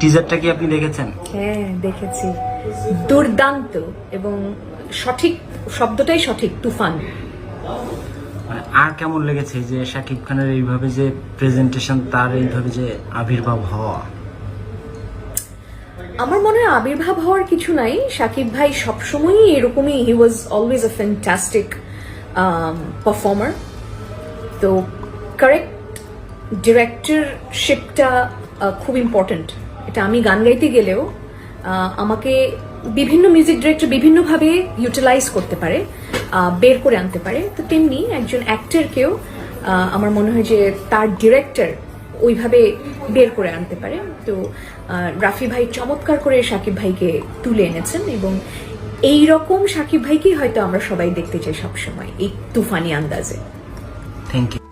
টিজারটা কি আপনি দেখেছেন? হ্যাঁ দেখেছি। দুর্দান্ত এবং সঠিক শব্দটাই সঠিক তুফান। মানে আর কেমন লেগেছে যে শাকিব খানের এইভাবে যে প্রেজেন্টেশন তার এইভাবে যে আবির্ভাব হওয়া? আমার মনে হয় আবির্ভাব হওয়ার কিছু নাই। সাকিব ভাই সবসময়ই এরকমই he was always a fantastic performer তো কারেক্ট ডিরেক্টরশিপটা খুব ইম্পর্ট্যান্ট এটা আমি গান গাইতে গেলেও আমাকে বিভিন্ন মিউজিক ডিরেক্টর বিভিন্নভাবে ইউটিলাইজ করতে পারে বের করে আনতে পারে। তো তেমনি একজন অ্যাক্টরকেও আমার মনে হয় যে তার ডিরেক্টর ওইভাবে বের করে আনতে পারে। তো রাফি ভাই চমৎকার করে সাকিব ভাইকে তুলে এনেছেন এবং এই রকম সাকিব ভাইকেই হয়তো আমরা সবাই দেখতে চাই সবসময়, এই তুফানি আন্দাজে। Thank you